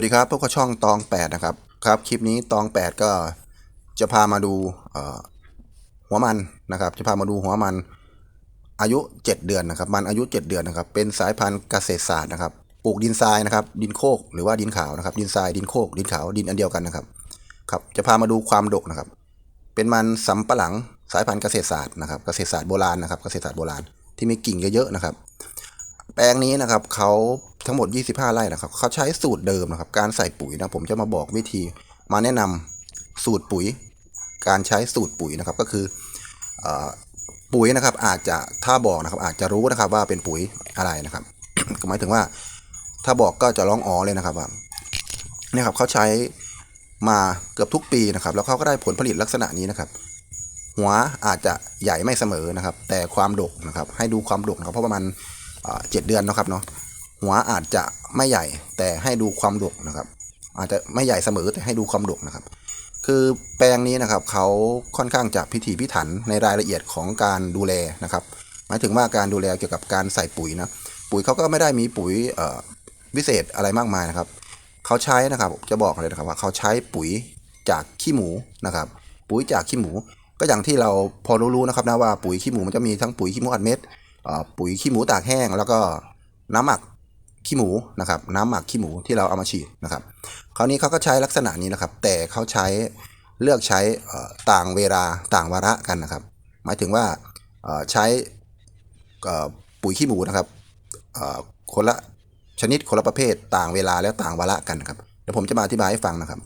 วัสดีครับพวกบช่องตองแปดนะครับ ครับ คลิปนี้ตองแปดก็จะพามาดูหัวมันนะครับ จะพามาดูหัวมันอายุ 7 เดือนนะครับ มันอายุ 7 เดือนนะครับ เป็นสายพันธุ์เกษตรศาสตร์นะครับ ปลูกดินทรายนะครับ ดินโคกหรือว่าดินขาวนะครับ ดินทราย ดินโคก ดินขาว ดินอันเดียวกันนะครับ ครับ จะพามาดูความดกนะครับ เป็นมันสำปะหลังสายพันธุ์เกษตรศาสตร์นะครับ เกษตรศาสตร์โบราณนะครับ เกษตรศาสตร์โบราณที่มีกิ่งเยอะๆนะครับ แปลงนี้นะครับเขาทั้งหมด 25 ไร่นะครับเขาใช้สูตรเดิมนะครับ การใส่ปุ๋ยนะผมจะมาบอกวิธีมาแนะนำสูตรปุ๋ย การใช้สูตรปุ๋ยนะครับก็คืออปุ๋ยนะครับอาจจะถ้าบอกนะครับอาจจะรู้นะครับว่าเป็นปุ๋ยอะไรนะครับหมายถึงว่าถ้าบอกก็จะร้องอ๋อเลยนะครับว่าเนี่ยครับเขาใช้มาเกือบทุกปีนะครับ แล้วเขาก็ได้ผลผลิตลักษณะนี้นะครับ หัวอาจจะใหญ่ไม่เสมอนะครับ แต่ความดกนะครับ ให้ดูความดกนะครับเพราะประมาณ เจ็ดเดือนนะครับเนาะหัวอาจจะไม่ใหญ่แต่ให้ดูความดกนะครับ อาจจะไม่ใหญ่เสมอแต่ให้ดูความดกนะครับ คือแปลงนี้นะครับเขาค่อนข้างจะพิถีพิถันในรายละเอียดของการดูแลนะครับ หมายถึงว่าการดูแลเกี่ยวกับการใส่ปุ๋ยนะปุ๋ยเขาก็ไม่ได้มีปุ๋ยวิเศษอะไรมากมายนะครับเขาใช้นะครับจะบอกเลยนะครับว่าเขาใช้ปุ๋ยจากขี้หมูนะครับ ปุ๋ยจากขี้หมู ก็อย่างที่เราพอรู้ๆนะครับนะว่าปุ๋ยขี้หมูมันจะมีทั้งปุ๋ยขี้หมูอัดเม็ด ปุ๋ยขี้หมูตากแห้ง แล้วก็น้ำหมักขี้หมูนะครับน้ำหมักขี้หมูที่เราเอามาฉีดนะครับ คราวนี้เขาก็ใช้ลักษณะนี้นะครับ แต่เขาใช้เลือกใช้ต่างเวลาต่างวาระกันนะครับ หมายถึงว่าใช้ปุ๋ยขี้หมูนะครับคนละชนิดคนละประเภทต่างเวลาแล้วต่างวาระกันนะครับเดี๋ยวผมจะมาอธิบายให้ฟังนะครับ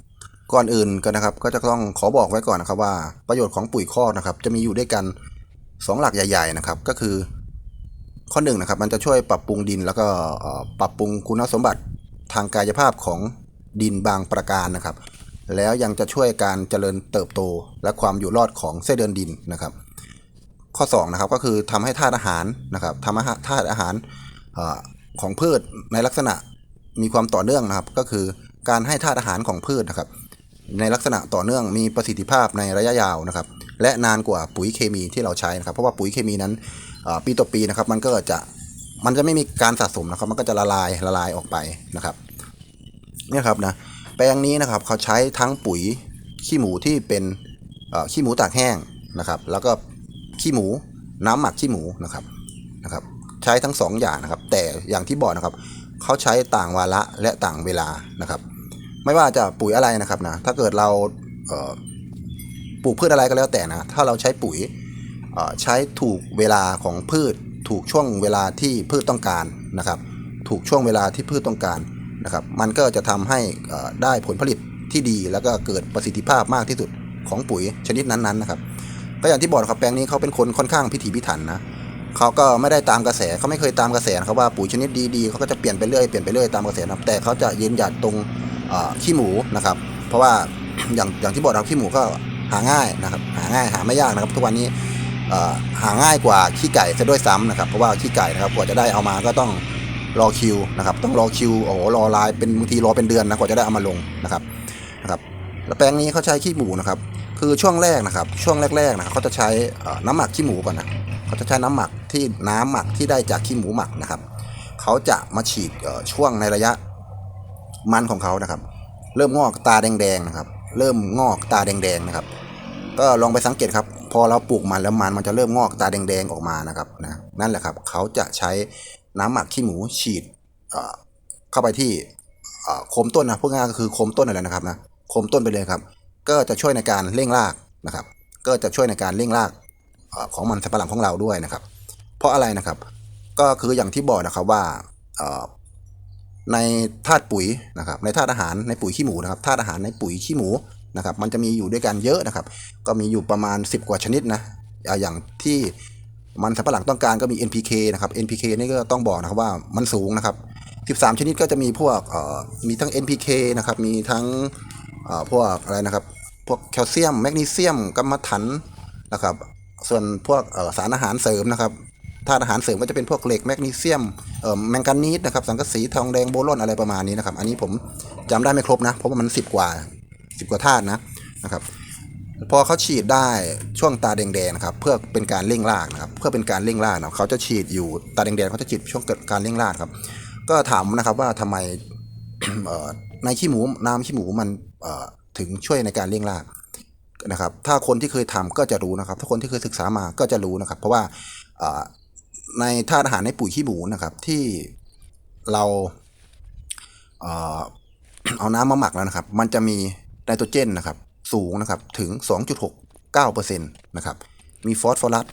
ก่อนอื่นก็นะครับ ก็จะต้องขอบอกไว้ก่อนนะครับว่าประโยชน์ของปุ๋ยคอกนะครับ จะมีอยู่ด้วยกันสองหลักใหญ่ ๆนะครับ ก็คือ ข้อหนึ่งนะครับมันจะช่วยปรับปรุงดินแล้วก็ปรับปรุงคุณสมบัติทางกายภาพของดินบางประการนะครับ แล้วยังจะช่วยการเจริญเติบโต และความอยู่รอดของเส้นเดือนดินนะครับ ข้อ2นะครับก็คือทำให้ธาตุอาหารนะครับทำให้ธาตุอาหารของพืชในลักษณะมีความต่อเนื่องนะครับ ก็คือการให้ธาตุอาหารของพืชนะครับ ในลักษณะต่อเนื่องมีประสิทธิภาพในระยะยาวนะครับ และนานกว่าปุ๋ยเคมีที่เราใช้นะครับ เพราะว่าปุ๋ยเคมีนั้นปีต่อปีนะครับ มันก็จะมันจะไม่มีการสะสมนะครับ มันก็จะละลายละลายออกไปนะครับเนี่ยครับนะแปลงนี้นะครับเขาใช้ทั้งปุ๋ยขี้หมูที่เป็นขี้หมูตากแห้งนะครับ แล้วก็ขี้หมูน้ำหมักขี้หมูนะครับนะครับ ใช้ทั้งสองอย่างนะครับ แต่อย่างที่บอกนะครับเขาใช้ต่างวาระและต่างเวลานะครับ ไม่ว่าจะปุ๋ยอะไรนะครับนะถ้าเกิดเราเปลูกพืชอะไรก็แล้วแต่นะ ถ้าเราใช้ปุ๋ยใช้ถูกเวลาของพืช ถูกช่วงเวลาที่พืชต้องการนะครับ ถูกช่วงเวลาที่พืชต้องการนะครับ มันก็จะทำให้ได้ผลผลิตที่ดีแล้วก็เกิดประสิทธิภาพมากที่สุดของปุ๋ยชนิดนั้นๆนะครับ ก็อย่างที่บอกนะครับแปลงนี้เขาเป็นคนค่อนข้างพิถีพิถันนะเขาก็ไม่ได้ตามกระแสเขาไม่เคยตามกระแสนะครับว่าปุ๋ยชนิดดีๆเขาก็จะเปลี่ยนไปเรื่อยเปลี่ยนไปเรื่อยตามกระแสนะครับแต่เขาจะยืนหยัดตรง ขี้หมูนะครับ เพราะว่าอย่างอย่างที่บอกเราขี้หมูก็หาง่ายนะครับ หาง่ายหาไม่ยากนะครับ ทุกวันนี้หาง่ายกว่าขี้ไก่ซะด้วยซ้ำนะครับ เพราะว่าขี้ไก่นะครับกว่าจะได้เอามาก็ต้องรอคิวนะครับต้องรอคิวโอ้โหรอไลน์เป็นบางทีรอเป็นเดือนนะกว่าจะได้เอามาลงนะครับนะครับแล้วแปลงนี้เขาใช้ขี้หมูนะครับ คือช่วงแรกนะครับ ช่วงแรกๆนะเขาจะใช้น้ำหมักขี้หมูก่อนนะเขาจะใช้น้ำหมักที่น้ำหมักที่ได้จากขี้หมูหมักนะครับเขาจะมาฉีดช่วงในระยะ มันของเขานะครับ เริ่มงอกตาแดงๆนะครับ เริ่มงอกตาแดงๆนะครับ ก็ลองไปสังเกตครับ พอเราปลูกมันแล้วมันมันจะเริ่มงอกตาแดงๆออกมานะครับนะนั่นแหละครับเขาจะใช้น้ำหมักขี้หมูฉีดเข้าไปที่โคนต้นนะพวกง่ายก็คือโคนต้นอะไรนะครับนะโคนต้นไปเลยครับ ก็จะช่วยในการเร่งรากนะครับ ก็จะช่วยในการเร่งรากของมันสำปะหลังของเราด้วยนะครับ เพราะอะไรนะครับ ก็คืออย่างที่บอกนะครับว่า ในธาตุปุ๋ยนะครับในธาตุอาหารในปุ๋ยขี้หมูนะครับธาตุอาหารในปุ๋ยขี้หมูนะครับมันจะมีอยู่ด้วยกันเยอะนะครับก็มีอยู่ประมาณ 10 กว่าชนิดนะอย่างที่มันสำปะหลังต้องการก็มี NPK นะครับ NPK นี่ก็ต้องบอกนะครับว่ามันสูงนะครับ13 ชนิดก็จะมีพวกมีทั้ง NPK นะครับมีทั้งพวกอะไรนะครับพวกแคลเซียมแมกนีเซียมกัมมันถันนะครับส่วนพวกสารอาหารเสริมนะครับ ธาตุอาหารเสริมก็จะเป็นพวกเหล็กแมกนีเซียมเอ่อแมงกานีสนะครับสังกะสีทองแดงโบรอนอะไรประมาณนี้นะครับอันนี้ผมจำได้ไม่ครบนะเพราะว่ามัน 10 กว่า 10 กว่าธาตุนะนะครับพอเขาฉีดได้ช่วงตาแดงๆนะครับเพื่อเป็นการเร่งรากนะครับเพื่อเป็นการเร่งรากนะเขาจะฉีดอยู่ตาแดงๆเขาจะฉีดช่วงการเร่งรากครับ ก็ถามนะครับว่าทำไมในขี้หมูน้ำขี้หมูมันถึงช่วยในการเลี้ยงรากนะครับ ถ้าคนที่เคยทำก็จะรู้นะครับ ถ้าคนที่เคยศึกษามาก็จะรู้นะครับ เพราะว่า ในธาตุอาหารในปุ๋ยขี้หมูนะครับ ที่เราเอ่อเอาน้ำมาหมักแล้วนะครับ มันจะมีไนโตรเจนนะครับ สูงนะครับถึง 2.69%นะครับ มีฟอสฟอรัส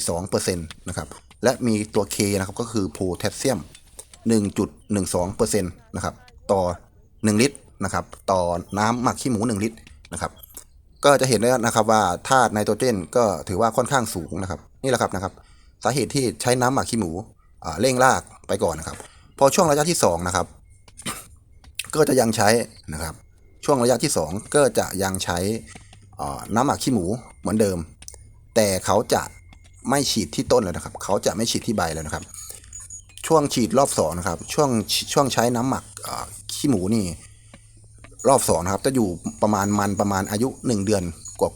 3.42%นะครับ และมีตัว K นะครับก็คือโพแทสเซียม 1.12%นะครับ ต่อ 1 ลิตรนะครับ ต่อน้ำหมักขี้หมู 1 ลิตรนะครับก็จะเห็นได้นะครับว่าธาตุไนโตรเจนก็ถือว่าค่อนข้างสูงนะครับ นี่แหละครับนะครับ สาเหตุที่ใช้น้ำหมักขี้หมูเร่งรากไปก่อนนะครับ พอช่วงระยะที่สองนะครับก็จะยังใช้นะครับ ช่วงระยะที่ 2 ก็จะยังใช้น้ำหมักขี้หมูเหมือนเดิม แต่เขาจะไม่ฉีดที่ต้นแล้วนะครับ เขาจะไม่ฉีดที่ใบแล้วนะครับ ช่วงฉีดรอบสองนะครับ ช่วงช่วงใช้น้ำหมักขี้หมูนี่ รอบสองนะครับ จะอยู่ประมาณมันประมาณอายุ 1 เดือน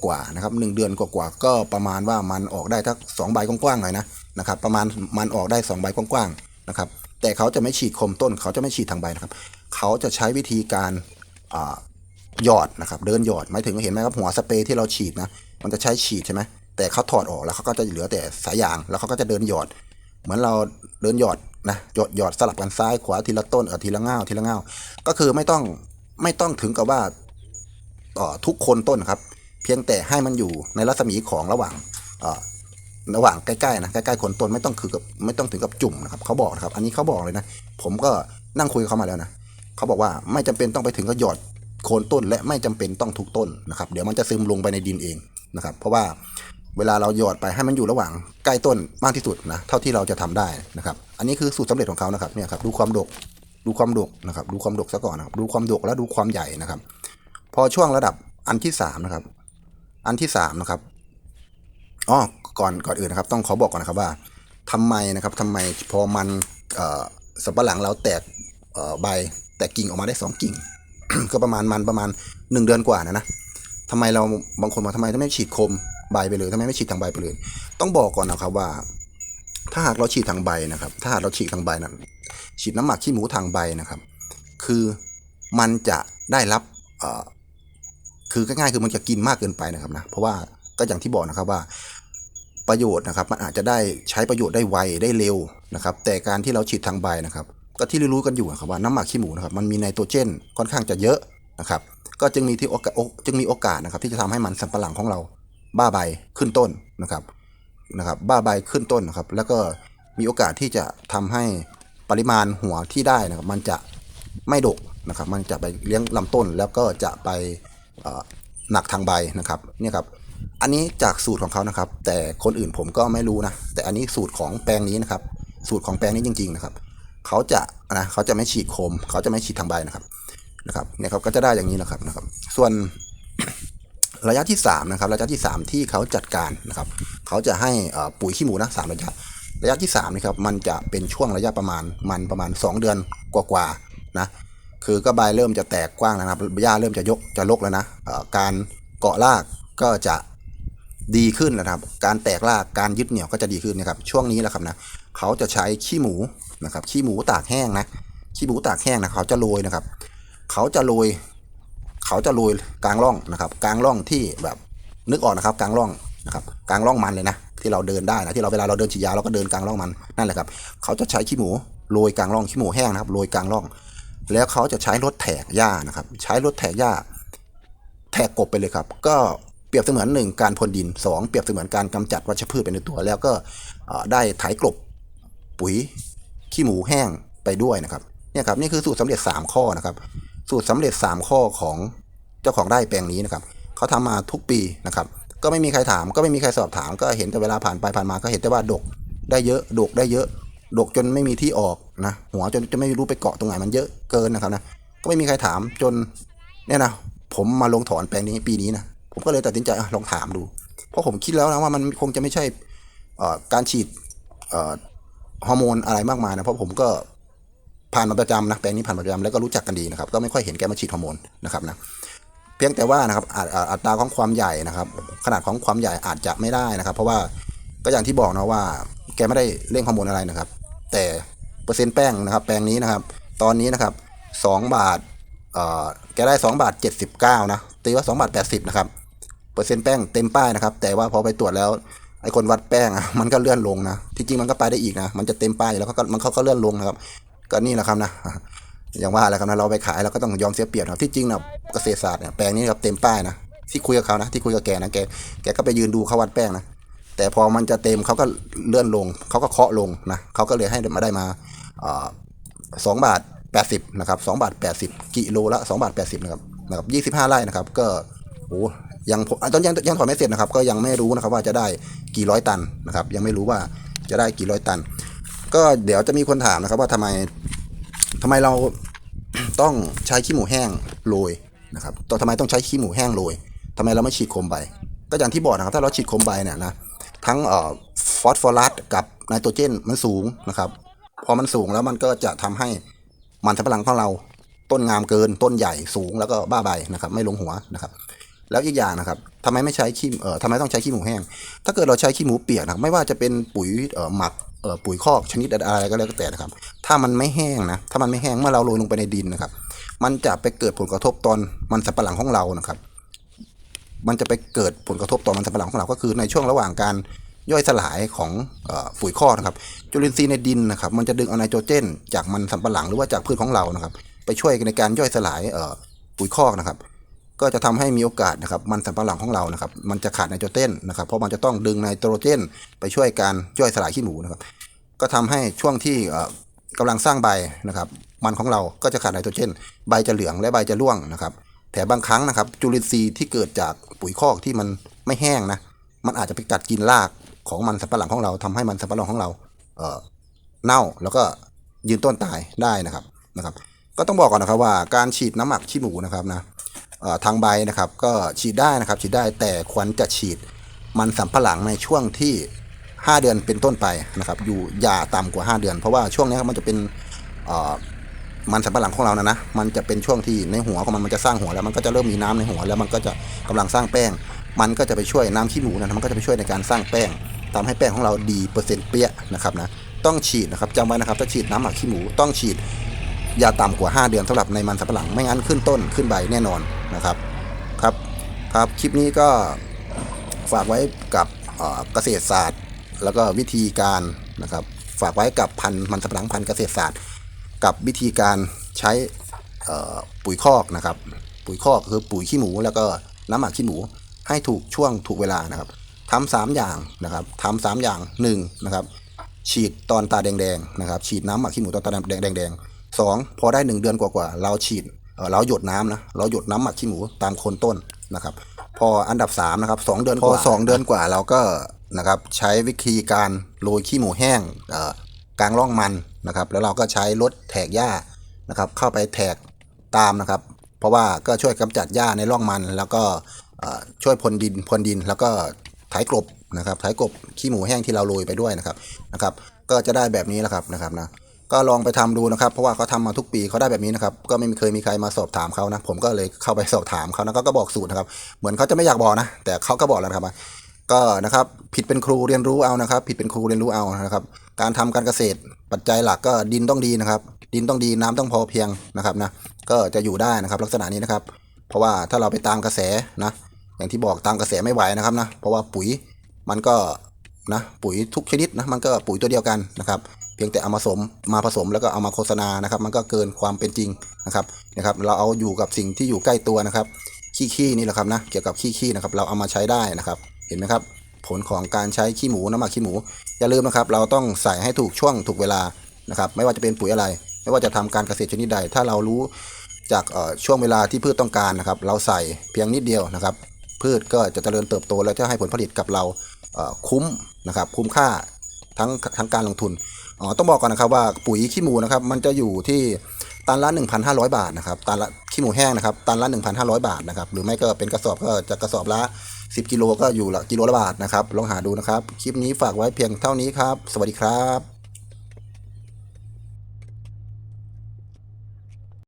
กว่าๆนะครับหเดือนกว่าๆก็ประมาณว่ามันออกได้ทักสองใบกว้างๆหน่อยนะนะครับประมาณมันออกได้สองใบกว้างๆนะครับแต่เขาจะไม่ฉีดคมต้น เขาจะไม่ฉีดทางใบนะครับ เขาจะใช้วิธีการหยอดนะครับเดินหยอดหมายถึงเห็นไหมครับหัวสเปรย์ที่เราฉีดนะมันจะใช้ฉีดใช่ไหมแต่เขาถอดออกแล้วเขาก็จะเหลือแต่สายยางแล้วเขาก็จะเดินหยอด เหมือนเราเดินหยอดนะหยอดหยอดสลับกันซ้ายขวาทีละต้นเออทีละง่าวทีละง่าวก็คือไม่ต้องไม่ต้องถึงกับว่าเอ่อทุกคนต้นครับ เพียงแต่ให้มันอยู่ในรัศมีของระหว่างระหว่างใกล้ๆนะใกล้ๆคนต้นไม่ต้องคือกับไม่ต้องถึงกับจุ่มนะครับเขาบอกนะครับ อันนี้เขาบอกเลยนะ ผมก็นั่งคุยกับเขามาแล้วนะเขาบอกว่าไม่จำเป็นต้องไปถึงกับหยอดโคนต้น และไม่จำเป็นต้องทุกต้นนะครับ เดี๋ยวมันจะซึมลงไปในดินเองนะครับ เพราะว่าเวลาเราหยอดไปให้มันอยู่ระหว่างใกล้ต้นมากที่สุดนะเท่าที่เราจะทำได้นะครับ อันนี้คือสูตรสำเร็จของเขานะครับเนี่ยครับดูความดกดูความดกนะครับ ดูความดกซะก่อนนะครับดูความดกแล้วดูความใหญ่นะครับ พอช่วงระดับอันที่สามนะครับ อันที่สามนะครับอ๋อก่อนก่อนอื่นนะครับ ต้องขอบอกก่อนนะครับว่าทำไมนะครับทำไมพอมันสับปะหลังเราแตกใบแตกกิ่งออกมาได้สองกิ่ง ก็ประมาณมันประมาณหนึ่งเดือนกว่านะนะทำไมเราบางคนบอกทำไมไม่ฉีดคมใบไปเลยทำไมไม่ฉีดทางใบไปเลย ต้องบอกก่อนนะครับว่า ถ้าหากเราฉีดทางใบนะครับ ถ้าหากเราฉีดทางใบนั้นฉีดน้ำหมักขี้หมูทางใบนะครับ คือมันจะได้รับ คือง่ายๆคือมันจะกินมากเกินไปนะครับนะเพราะว่าก็อย่างที่บอกนะครับว่าประโยชน์นะครับมันอาจจะได้ใช้ประโยชน์ได้ไวได้เร็วนะครับ แต่การที่เราฉีดทางใบนะครับ ก็ที่รู้ๆกันอยู่นะครับว่าน้ำหมักขี้หมูนะครับมันมีไนโตรเจนค่อนข้างจะเยอะนะครับ ก็จึงมีที่โอกาสจึงมีโอกาสนะครับ ที่จะทำให้มันสำปะหลังของเราบ้าใบขึ้นต้นนะครับนะครับ บ้าใบขึ้นต้นนะครับ แล้วก็มีโอกาสที่จะทำให้ปริมาณหัวที่ได้นะครับ มันจะไม่ดกนะครับ มันจะไปเลี้ยงลำต้นแล้วก็จะไป หนักทางใบนะครับเนี่ยครับอันนี้จากสูตรของเขานะครับ แต่คนอื่นผมก็ไม่รู้นะแต่อันนี้สูตรของแปลงนี้นะครับ สูตรของแปลงนี้จริง ๆนะครับเขาจะนะเขาจะไม่ฉีดโคมเขาจะไม่ฉีดทางใบนะครับนะครับเนี่ยครับก็จะได้อย่างนี้นะครับนะครับ ส่วนระยะที่3นะครับระยะที่ 3 ที่เขาจัดการนะครับเขาจะให้ปุ๋ยขี้หมูนะสามระยะระยะที่3นี่ครับมันจะเป็นช่วงระยะประมาณมันประมาณ 2 เดือนกว่าๆนะ คือก็ใบเริ่มจะแตกกว้างแล้วนะครับหญ้าเริ่มจะยกจะลกแล้วนะการเกาะรากก็จะดีขึ้นนะครับ การแตกรากการยึดเหนี่ยวก็จะดีขึ้นนะครับ ช่วงนี้แหละครับนะเขาจะใช้ขี้หมูนะครับขี้หมูตากแห้งนะขี้หมูตากแห้งนะเขาจะโรยนะครับ เขาจะโรยเขาจะโรยกลางร่องนะครับ กลางร่องที่แบบนึกออกนะครับ กลางร่องนะครับ กลางร่องมันเลยนะที่เราเดินได้นะที่เราเวลาเราเดินฉีดยาเราก็เดินกลางร่องมันนั่นแหละครับ เขาจะใช้ขี้หมูโรยกลางร่องขี้หมูแห้งนะครับโรยกลางร่อง แล้วเขาจะใช้รถแถกหญ้านะครับ ใช้รถแถกหญ้าแทกกบไปเลยครับ ก็เปรียบเสมือนหนึ่งการพรวนดินสองเปรียบเสมือนการกำจัดวัชพืชไปในตัว แล้วก็ได้ไถกลบปุ๋ยขี้หมูแห้งไปด้วยนะครับเนี่ยครับนี่คือสูตรสำเร็จ 3 ข้อนะครับ สูตรสำเร็จ 3 ข้อของเจ้าของไร่แปลงนี้นะครับเขาทำมาทุกปีนะครับ ก็ไม่มีใครถาม ก็ไม่มีใครสอบถาม ก็เห็นแต่เวลาผ่านไปผ่านมาก็เห็นแต่ว่าดกได้เยอะดกได้เยอะ ดกจนไม่มีที่ออกนะ หัวจนจะไม่รู้ไปเกาะตรงไหนมันเยอะเกินนะครับนะ ก็ไม่มีใครถามจนเนี่ยนะผมมาลงถอนแปลงนี้ปีนี้นะ ผมก็เลยตัดสินใจอลองถามดู เพราะผมคิดแล้วนะว่ามันคงจะไม่ใช่การฉีดฮอร์โมนอะไรมากมายนะ เพราะผมก็ผ่านมาประจำนะแปลงนี้ผ่านมาประจำแล้วก็รู้จักกันดีนะครับ ก็ไม่ค่อยเห็นแกมาฉีดฮอร์โมนนะครับนะเพียงแต่ว่านะครับอาจอาจอัตราของความใหญ่นะครับ ขนาดของความใหญ่อาจจะไม่ได้นะครับ เพราะว่าก็อย่างที่บอกนะว่า แกไม่ได้เร่งฮอร์โมนอะไรนะครับ แต่เปอร์เซ็นต์แป้งนะครับ แปลงนี้นะครับ ตอนนี้นะครับสองบาทเอ่อแกได้2บาท79นะตีว่า2บาท80นะครับเปอร์เซ็นต์แป้งเต็มป้ายนะครับ แต่ว่าพอไปตรวจแล้วไอ้คนวัดแป้งอะมันก็เลื่อนลงนะที่จริงมันก็ไปได้อีกนะมันจะเต็มป้ายแล้วก็มันเขาก็เลื่อนลงนะครับก็นี่แหละครับนะอย่างว่าแหละครับนะเราไปขายเราก็ต้องยอมเสียเปรียบนะครับที่จริงนะเกษตรศาสตร์เนี่ยแปลงนี้ครับเต็มป้ายนะที่คุยกับเขานะที่คุยกับแกนะแกแกก็ไปยืนดูเขาวัดแป้งนะ แต่พอมันจะเต็มเขาก็เลื่อนลงเขาก็เคาะลงนะเขาก็เลยให้มาได้มาสองบาทแปดสิบนะครับสองบาทแปดสิบกิโลละสองบาทแปดสิบนะครับนะครับยี่สิบห้าไร่นะครับ ก็โอ้ยังตอนยังยังถอนไม่เสร็จนะครับ ก็ยังไม่รู้นะครับว่าจะได้กี่ร้อยตันนะครับ ยังไม่รู้ว่าจะได้กี่ร้อยตัน ก็เดี๋ยวจะมีคนถามนะครับว่าทำไมทำไมเราต้องใช้ขี้หมูแห้งโรยนะครับต่อทำไมต้องใช้ขี้หมูแห้งโรยทำไมเราไม่ฉีดโคมใบ ก็อย่างที่บอกนะครับ ถ้าเราฉีดโคมใบเนี่ยนะ ทั้งฟอสฟอรัสกับไนโตรเจนมันสูงนะครับ พอมันสูงแล้วมันก็จะทำให้มันสำปะหลังของเราต้นงามเกินต้นใหญ่สูงแล้วก็บ้าใบนะครับ ไม่ลงหัวนะครับ แล้วอีกอย่างนะครับทำไมไม่ใช้ขี้เอ่อทำไมต้องใช้ขี้หมูแห้ง ถ้าเกิดเราใช้ขี้หมูเปียกนะไม่ว่าจะเป็นปุ๋ยเอ่อหมักเอ่อปุ๋ยคอกชนิดอะไรก็แล้วแต่นะครับ ถ้ามันไม่แห้งนะถ้ามันไม่แห้งเมื่อเราโรยลงไปในดินนะครับ มันจะไปเกิดผลกระทบตอนมันสำปะหลังของเรานะครับ มันจะไปเกิดผลกระทบต่อมันสำปะหลังของเราก็คือในช่วงระหว่างการย่อยสลายของเอ่อปุ๋ยคอกนะครับ จุลินทรีย์ในดินนะครับ มันจะดึงเอาไนโตรเจน จากมันสำปะหลังหรือว่าจากพืชของเรานะครับ ไปช่วยในการย่อยสลายเอ่อปุ๋ยคอกนะครับ ก็จะทำให้มีโอกาสนะครับ มันสำปะหลังของเรานะครับ มันจะขาดไนโตรเจนนะครับ เพราะมันจะต้องดึงไนโตรเจน ไปช่วยการย่อยสลายขี้หมูนะครับ ก็ทำให้ช่วงที่เอ่อกำลังสร้างใบนะครับ มันของเราก็จะขาดไนโตรเจน ใบจะเหลืองและใบจะร่วงนะครับ แต่บางครั้งนะครับ จุลินทรีย์ที่เกิดจากปุ๋ยคอกที่มันไม่แห้งนะ มันอาจจะไปกัดกินรากของมันสำปะหลังของเราทำให้มันสำปะหลังของเราเออเน่าแล้วก็ยืนต้นตายได้นะครับนะครับ ก็ต้องบอกก่อนนะครับว่าการฉีดน้ำหมักขี้หมูนะครับนะทางใบนะครับก็ฉีดได้นะครับฉีดได้แต่ควรจะฉีดมันสำปะหลังในช่วงที่ 5 เดือนเป็นต้นไปนะครับ อยู่อย่าต่ำกว่า 5 เดือน เพราะว่าช่วงนี้มันจะเป็น มันสำปะหลังของเรานะนะ มันจะเป็นช่วงที่ในหัวของมันมันจะสร้างหัวแล้วมันก็จะเริ่มมีน้ำในหัวแล้วมันก็จะกำลังสร้างแป้ง มันก็จะไปช่วยน้ำขี้หมูนะมันก็จะไปช่วยในการสร้างแป้งทำให้แป้งของเราดีเปอร์เซ็นต์เปี้ยนะครับนะต้องฉีดนะครับจำไว้นะครับถ้าฉีดน้ำหมักขี้หมูต้องฉีดยาต่ำกว่า 5 เดือนสำหรับในมันสำปะหลังไม่งั้นขึ้นต้นขึ้นใบแน่นอนนะครับครับครับคลิปนี้ก็ฝากไว้กับเกษตรศาสตร์ แล้วก็วิธีการนะครับฝากไว้กับพันธุ์มันสำปะหลังพันธุ์เกษตรศาสตร์ กับวิธีการใช้เอ่อปุ๋ยคอกนะครับ ปุ๋ยคอกคือปุ๋ยขี้หมู แล้วก็น้ำหมักขี้หมูให้ถูกช่วงถูกเวลานะครับทำสามอย่างนะครับทำสามอย่างหนึ่งนะครับ ฉีดตอนตาแดงๆนะครับ ฉีดน้ำหมักขี้หมูตอนตาแดงๆสองพอได้หนึ่งเดือนกว่าๆเราฉีดเอ่อเราหยดน้ำนะเราหยดน้ำหมักขี้หมูตามโคนต้นนะครับ พออันดับสามนะครับสองเดือนพอสองเดือนกว่าเราก็นะครับใช้วิธีการโรยขี้หมูแห้งเอ่อกลางร่องมัน นะครับแล้วเราก็ใช้รถแถกหญ้านะครับเข้าไปแถกตามนะครับ เพราะว่าก็ช่วยกำจัดหญ้าในร่องมัน แล้วก็ช่วยพรนดินพรนดิน แล้วก็ไถกลบนะครับไถกลบขี้หมูแห้งที่เราโรยไปด้วยนะครับนะครับ ก็จะได้แบบนี้แหละครับนะครับนะก็ลองไปทำดูนะครับ เพราะว่าเขาทำมาทุกปีเขาได้แบบนี้นะครับ ก็ไม่เคยมีใครมาสอบถามเขานะ ผมก็เลยเข้าไปสอบถามเขานะก็ก็บอกสูตรนะครับ เหมือนเขาจะไม่อยากบอกนะ แต่เขาก็บอกแล้วนะครับว่า ก็นะครับผิดเป็นครูเรียนรู้เอานะครับ ผิดเป็นครูเรียนรู้เอานะครับ การทำการเกษตรปัจจัยหลักก็ดินต้องดีนะครับ ดินต้องดีน้ำต้องพอเพียงนะครับนะก็จะอยู่ได้นะครับลักษณะนี้นะครับ เพราะว่าถ้าเราไปตามกระแสนะอย่างที่บอกตามกระแสไม่ไหวนะครับนะเพราะว่าปุ๋ยมันก็นะปุ๋ยทุกชนิดนะมันก็ปุ๋ยตัวเดียวกันนะครับ เพียงแต่เอามาผสมมาผสมแล้วก็เอามาโฆษณานะครับ มันก็เกินความเป็นจริงนะครับนะครับ เราเอาอยู่กับสิ่งที่อยู่ใกล้ตัวนะครับขี้ขี้นี่แหละครับนะเกี่ยวกับขี้ขี้นะครับ เราเอามาใช้ได้นะครับ เห็นไหมครับ ผลของการใช้ขี้หมูน้ำหมักขี้หมู อย่าลืมนะครับ เราต้องใส่ให้ถูกช่วงถูกเวลานะครับ ไม่ว่าจะเป็นปุ๋ยอะไร ไม่ว่าจะทำการเกษตรชนิดใด ถ้าเรารู้จากช่วงเวลาที่พืชต้องการนะครับ เราใส่เพียงนิดเดียวนะครับ พืชก็จะเจริญเติบโตแล้วจะให้ผลผลิตกับเราคุ้มนะครับ คุ้มค่าทั้งทั้งการลงทุนอ๋อต้องบอกก่อนนะครับว่าปุ๋ยขี้หมูนะครับ มันจะอยู่ที่ตันละ 1,500 บาทนะครับตันละขี้หมูแห้งนะครับตันละ 1,500 บาทนะครับหรือไม่ก็เป็นกระสอบก็จะกระสอบละ 10 กิโลก็อยู่ละกิโลละบาทนะครับ ลองหาดูนะครับ คลิปนี้ฝากไว้เพียงเท่านี้ครับ สวัสดีครับ